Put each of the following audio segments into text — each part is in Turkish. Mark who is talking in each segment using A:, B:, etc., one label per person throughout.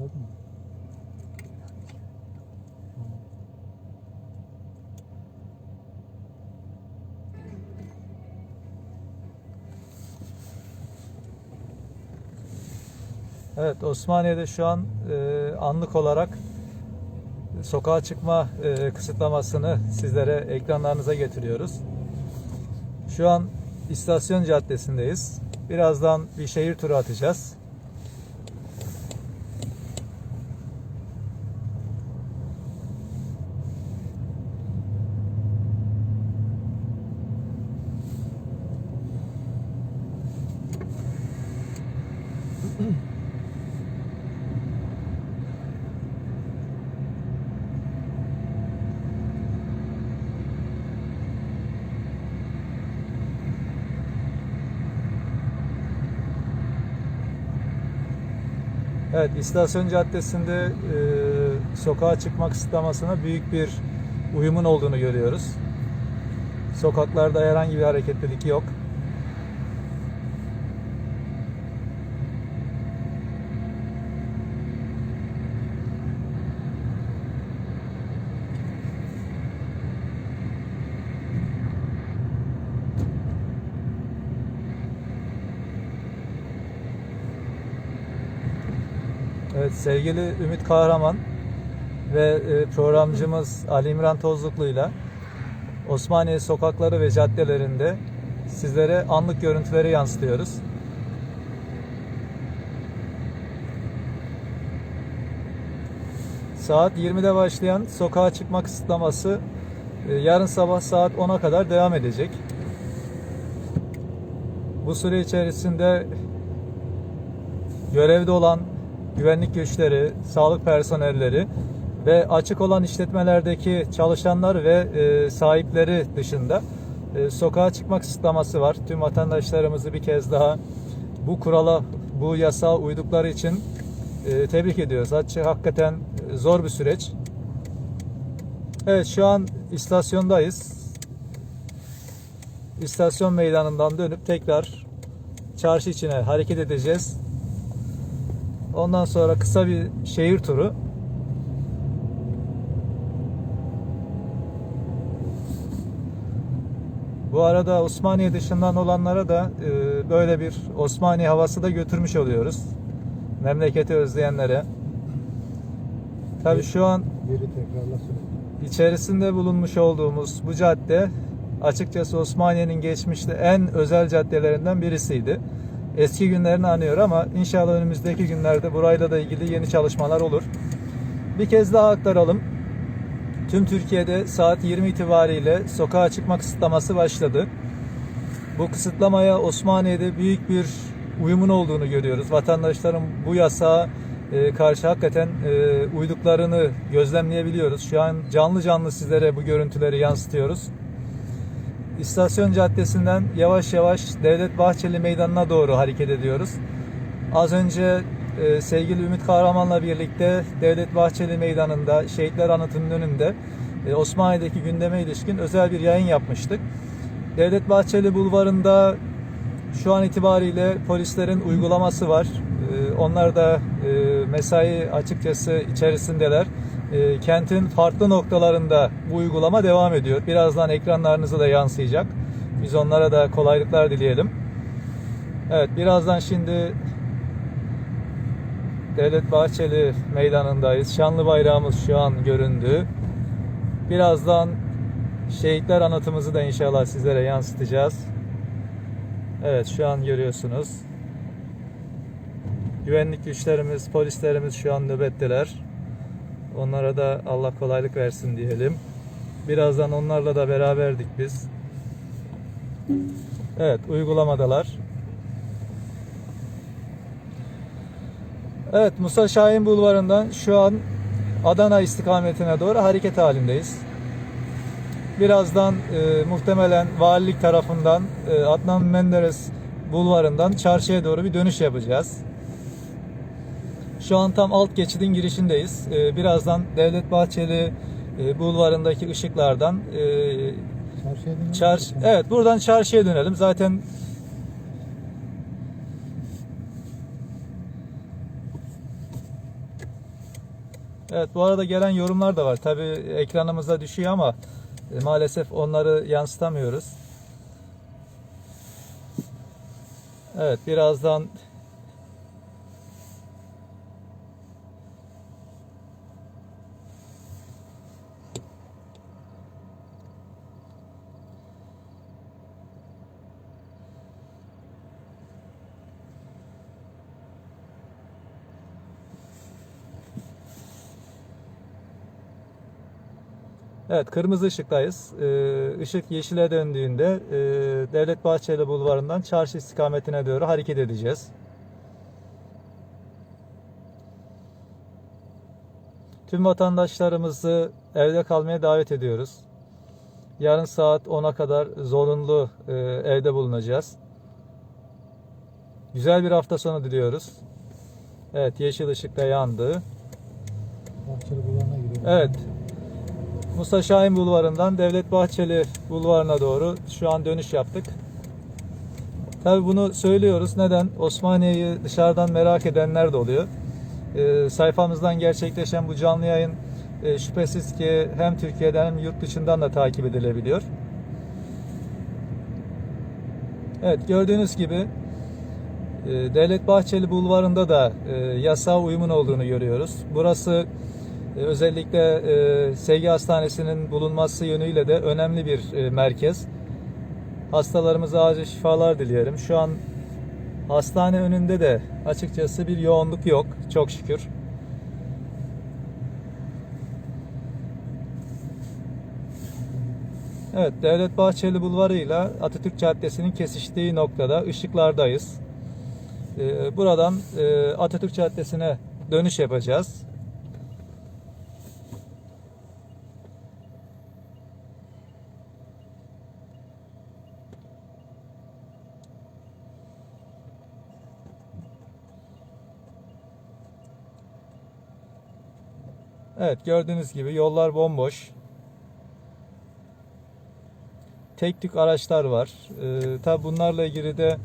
A: Başladı mı?
B: Evet Osmaniye'de şu an e, anlık olarak sokağa çıkma e, kısıtlamasını sizlere ekranlarınıza getiriyoruz. Şu an İstasyon Caddesi'ndeyiz. Birazdan bir şehir turu atacağız. Evet, İstasyon Caddesi'nde e, sokağa çıkma kısıtlamasına büyük bir uyumun olduğunu görüyoruz. Sokaklarda herhangi bir hareketlilik yok. Evet sevgili Ümit Kahraman ve e, programcımız Ali İmran Tozluklu'yla Osmaniye sokakları ve caddelerinde sizlere anlık görüntüleri yansıtıyoruz. Saat 20'de başlayan sokağa çıkma kısıtlaması e, yarın sabah saat 10'a kadar devam edecek. Bu süre içerisinde görevde olan güvenlik güçleri, sağlık personelleri ve açık olan işletmelerdeki çalışanlar ve e, sahipleri dışında e, sokağa çıkma kısıtlaması var. Tüm vatandaşlarımızı bir kez daha bu kurala, bu yasağa uydukları için e, tebrik ediyoruz. Açık hakikaten e, zor bir süreç. Evet şu an istasyondayız. İstasyon meydanından dönüp tekrar çarşı içine hareket edeceğiz. Ondan sonra kısa bir şehir turu. Bu arada Osmaniye dışından olanlara da e, böyle bir Osmaniye havası da götürmüş oluyoruz. Memleketi özleyenlere. Tabii şu an içerisinde bulunmuş olduğumuz bu cadde açıkçası Osmaniye'nin geçmişte en özel caddelerinden birisiydi. Eski günlerini anıyor ama inşallah önümüzdeki günlerde burayla da ilgili yeni çalışmalar olur. Bir kez daha aktaralım. Tüm Türkiye'de saat 20 itibariyle sokağa çıkma kısıtlaması başladı. Bu kısıtlamaya Osmaniye'de büyük bir uyumun olduğunu görüyoruz. Vatandaşların bu yasağa e, karşı hakikaten e, uyduklarını gözlemleyebiliyoruz. Şu an canlı canlı sizlere bu görüntüleri yansıtıyoruz. İstasyon Caddesi'nden yavaş yavaş Devlet Bahçeli Meydanı'na doğru hareket ediyoruz. Az önce e, sevgili Ümit Kahraman'la birlikte Devlet Bahçeli Meydanı'nda Şehitler Anıtı'nın önünde e, Osmaniye'deki gündeme ilişkin özel bir yayın yapmıştık. Devlet Bahçeli Bulvarı'nda şu an itibariyle polislerin uygulaması var. E, onlar da e, mesai açıkçası içerisindeler. E, kentin farklı noktalarında bu uygulama devam ediyor. Birazdan ekranlarınıza da yansıyacak. Biz onlara da kolaylıklar dileyelim. Evet birazdan şimdi Devlet Bahçeli Meydanı'ndayız. Şanlı bayrağımız şu an göründü. Birazdan şehitler anıtımızı da inşallah sizlere yansıtacağız. Evet şu an görüyorsunuz. Güvenlik güçlerimiz, polislerimiz şu an nöbetteler. Onlara da Allah kolaylık versin diyelim. Birazdan onlarla da beraberdik biz. Evet, uygulamadalar. Evet, Musa Şahin Bulvarı'ndan şu an Adana istikametine doğru hareket halindeyiz. Birazdan e, muhtemelen valilik tarafından e, Adnan Menderes Bulvarı'ndan çarşıya doğru bir dönüş yapacağız. Şu an tam alt geçidin girişindeyiz. Ee, birazdan Devlet Bahçeli e, bulvarındaki ışıklardan e, çarş evet buradan çarşıya dönelim. Zaten Evet bu arada gelen yorumlar da var. Tabi ekranımıza düşüyor ama e, maalesef onları yansıtamıyoruz. Evet birazdan Evet, kırmızı ışıktayız. Ee, ışık yeşile döndüğünde e, Devlet Bahçeli Bulvarı'ndan çarşı istikametine doğru hareket edeceğiz. Tüm vatandaşlarımızı evde kalmaya davet ediyoruz. Yarın saat 10'a kadar zorunlu e, evde bulunacağız. Güzel bir hafta sonu diliyoruz. Evet, yeşil ışık da yandı.
A: Bahçeli Bulvarı'na giriyor.
B: Evet. Musa Şahin Bulvarı'ndan Devlet Bahçeli Bulvarı'na doğru şu an dönüş yaptık. Tabii bunu söylüyoruz. Neden? Osmaniye'yi dışarıdan merak edenler de oluyor. Ee, sayfamızdan gerçekleşen bu canlı yayın e, şüphesiz ki hem Türkiye'den hem yurt dışından da takip edilebiliyor. Evet gördüğünüz gibi e, Devlet Bahçeli Bulvarı'nda da e, yasa uyumun olduğunu görüyoruz. Burası e, özellikle e, Sevgi Hastanesi'nin bulunması yönüyle de önemli bir e, merkez. Hastalarımıza acil şifalar dileyelim. Şu an hastane önünde de açıkçası bir yoğunluk yok çok şükür. Evet, Devlet Bahçeli Bulvarı ile Atatürk Caddesi'nin kesiştiği noktada ışıklardayız. Ee, Buradan e, Atatürk Caddesi'ne dönüş yapacağız. Evet gördüğünüz gibi yollar bomboş. Tek tük araçlar var. Ee, tabi bunlarla ilgili de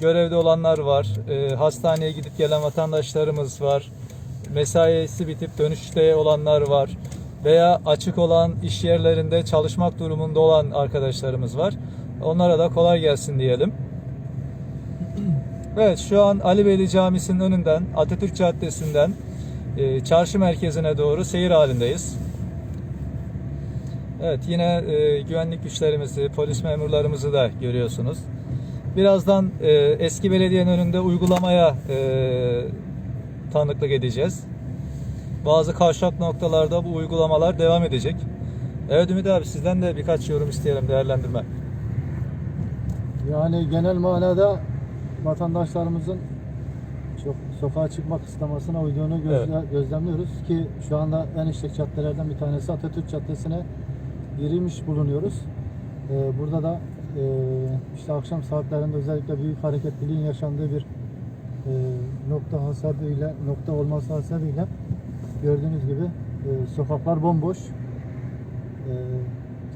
B: görevde olanlar var. Ee, hastaneye gidip gelen vatandaşlarımız var. Mesaisi bitip dönüşte olanlar var. Veya açık olan iş yerlerinde çalışmak durumunda olan arkadaşlarımız var. Onlara da kolay gelsin diyelim. Evet şu an Ali Beyli Camisi'nin önünden Atatürk Caddesi'nden e, çarşı merkezine doğru seyir halindeyiz. Evet yine e, güvenlik güçlerimizi, polis memurlarımızı da görüyorsunuz. Birazdan e, eski belediyenin önünde uygulamaya e, tanıklık edeceğiz. Bazı kavşak noktalarda bu uygulamalar devam edecek. Evet Ümit abi sizden de birkaç yorum isteyelim değerlendirme.
A: Yani genel manada vatandaşlarımızın çok sokağa çıkma kısıtlamasına uyduğunu gözle- gözlemliyoruz ki şu anda en işlek caddelerden bir tanesi Atatürk Caddesi'ne girmiş bulunuyoruz. Ee, burada da e, işte akşam saatlerinde özellikle büyük hareketliliğin yaşandığı bir e, nokta hasabıyla nokta olması hasabıyla gördüğünüz gibi e, sokaklar bomboş. E,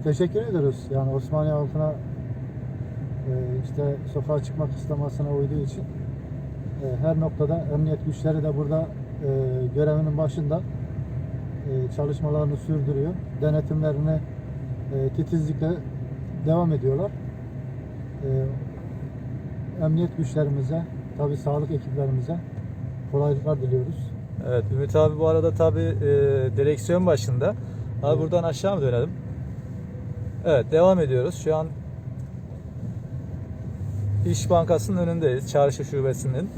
A: teşekkür ediyoruz yani Osmaniye halkına e, işte sokağa çıkma kısıtlamasına uyduğu için her noktada emniyet güçleri de burada e, görevinin başında e, çalışmalarını sürdürüyor. Denetimlerini e, titizlikle devam ediyorlar. E, emniyet güçlerimize, tabi sağlık ekiplerimize kolaylıklar diliyoruz.
B: Evet Ümit abi bu arada tabi direksiyon başında. Abi buradan aşağı mı dönelim? Evet devam ediyoruz. Şu an İş Bankası'nın önündeyiz. Çarşı şubesinin.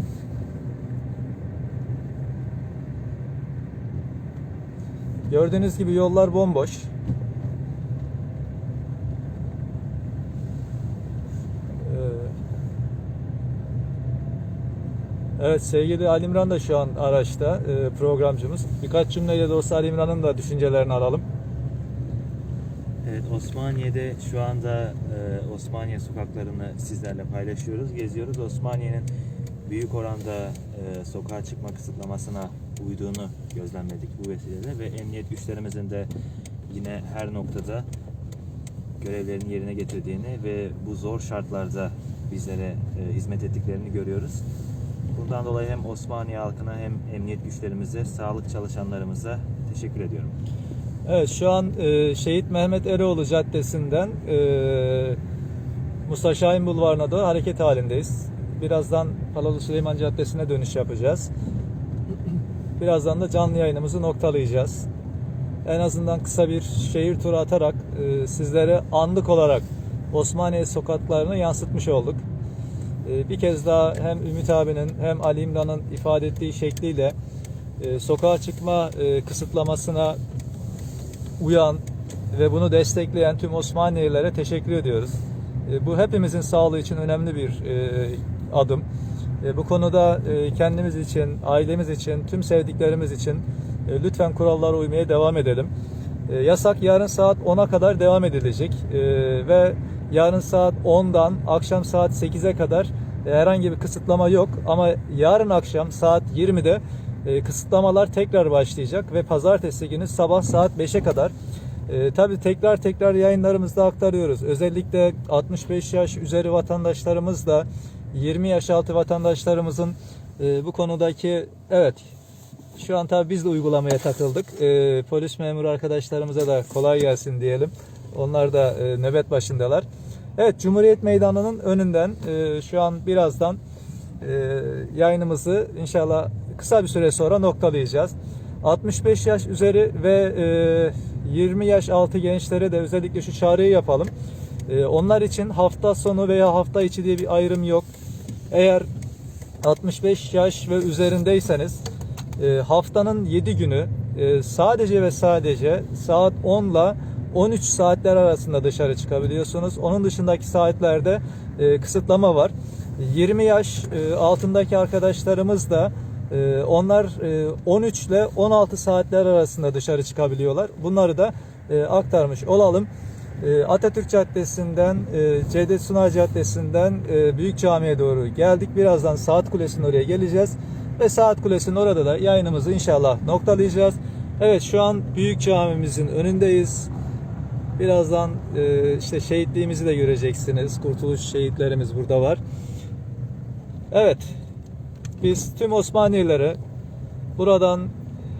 B: Gördüğünüz gibi yollar bomboş. Ee, Evet sevgili Alimran da şu an araçta e, programcımız. Birkaç cümleyle de olsa Alimran'ın da düşüncelerini alalım.
C: Evet Osmaniye'de şu anda e, Osmaniye sokaklarını sizlerle paylaşıyoruz, geziyoruz. Osmaniye'nin büyük oranda e, sokağa çıkma kısıtlamasına uyduğunu gözlemledik bu vesileyle ve emniyet güçlerimizin de yine her noktada görevlerini yerine getirdiğini ve bu zor şartlarda bizlere e, hizmet ettiklerini görüyoruz. Bundan dolayı hem Osmaniye halkına hem emniyet güçlerimize, sağlık çalışanlarımıza Teşekkür ediyorum.
B: Evet şu an e, Şehit Mehmet Eroğlu Caddesi'nden e, Mustafa Şahin Bulvarı'na doğru hareket halindeyiz. Birazdan Palalı Süleyman Caddesi'ne dönüş yapacağız. Birazdan da canlı yayınımızı noktalayacağız. En azından kısa bir şehir turu atarak e, sizlere anlık olarak Osmaniye sokaklarını yansıtmış olduk. E, bir kez daha hem Ümit abinin hem Ali İmran'ın ifade ettiği şekliyle e, sokağa çıkma e, kısıtlamasına uyan ve bunu destekleyen tüm Osmaniyelilere teşekkür ediyoruz. E, Bu hepimizin sağlığı için önemli bir e, adım. E, Bu konuda kendimiz için, ailemiz için, tüm sevdiklerimiz için lütfen kurallara uymaya devam edelim. Yasak yarın saat 10'a kadar devam edilecek ve yarın saat 10'dan akşam saat 8'e kadar herhangi bir kısıtlama yok ama yarın akşam saat 20'de e, kısıtlamalar tekrar başlayacak ve pazartesi günü sabah saat 5'e kadar e, tabii tekrar tekrar yayınlarımızda aktarıyoruz. Özellikle 65 yaş üzeri vatandaşlarımız da 20 yaş altı vatandaşlarımızın e, bu konudaki evet şu an tabii biz de uygulamaya takıldık. E, polis memuru arkadaşlarımıza da kolay gelsin diyelim. Onlar da e, nöbet başındalar. Evet Cumhuriyet Meydanı'nın önünden e, şu an birazdan e, yayınımızı inşallah kısa bir süre sonra noktalayacağız. 65 yaş üzeri ve e, 20 yaş altı gençlere de özellikle şu çağrıyı yapalım. E, onlar için hafta sonu veya hafta içi diye bir ayrım yok. Eğer 65 yaş ve üzerindeyseniz e, haftanın 7 günü e, sadece ve sadece saat 10 ile 13 saatler arasında dışarı çıkabiliyorsunuz. Onun dışındaki saatlerde e, kısıtlama var. 20 yaş e, altındaki arkadaşlarımız da e, onlar e, 13 ile 16 saatler arasında dışarı çıkabiliyorlar. Bunları da e, aktarmış olalım. E, Atatürk Caddesi'nden, e, Cevdet Sunay Caddesi'nden e, Büyük Cami'ye doğru geldik. Birazdan Saat Kulesi'nin oraya geleceğiz. Ve Saat Kulesi'nin orada da yayınımızı inşallah noktalayacağız. Evet şu an Büyük Camimizin önündeyiz. Birazdan e, işte şehitliğimizi de göreceksiniz. Kurtuluş şehitlerimiz burada var. Evet. Biz tüm Osmanililere buradan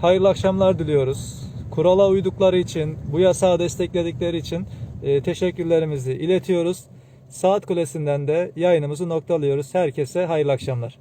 B: hayırlı akşamlar diliyoruz. Kurala uydukları için, bu yasağı destekledikleri için e, teşekkürlerimizi iletiyoruz. Saat Kulesi'nden de yayınımızı noktalıyoruz. Herkese hayırlı akşamlar.